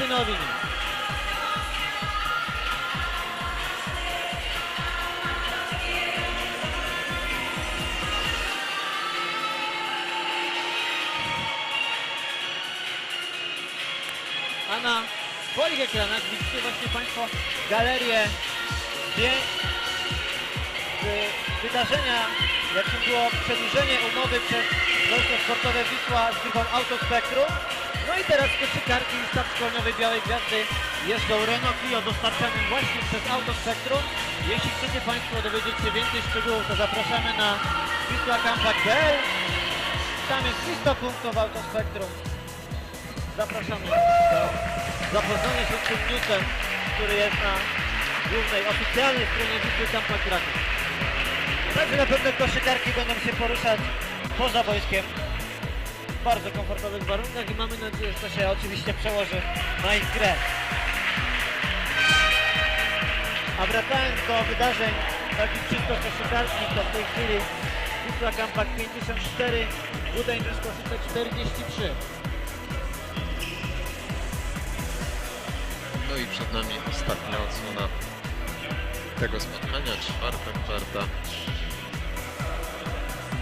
Justynowi. A na swoich ekranach widzicie właśnie Państwo galerię z wydarzenia, jakim było przedłużenie umowy przez Wojsko Sportowe Wisła z firmą Autospektrum. No i teraz koszykarki i start szkoleniowy Białej Gwiazdy jeżdżą Renault Clio dostarczanym właśnie przez Autospektrum. Jeśli chcecie Państwo dowiedzieć się więcej szczegółów, to zapraszamy na wislakampak.pl. Tam jest lista punktów Autospektrum. Zapraszamy do zapoznania się z tym newsem, który jest na głównej, oficjalnej stronie Wisły. Także na pewno koszykarki będą się poruszać poza wojskiem w bardzo komfortowych warunkach i mamy nadzieję, że to się oczywiście przełoży na ich grę. A wracając do wydarzeń takich czysto koszykarskich, to w tej chwili Wisła Kampak 54, Budańczyk Koszyce 43. No i przed nami ostatnia odsłona tego spotkania, czwarta kwarta.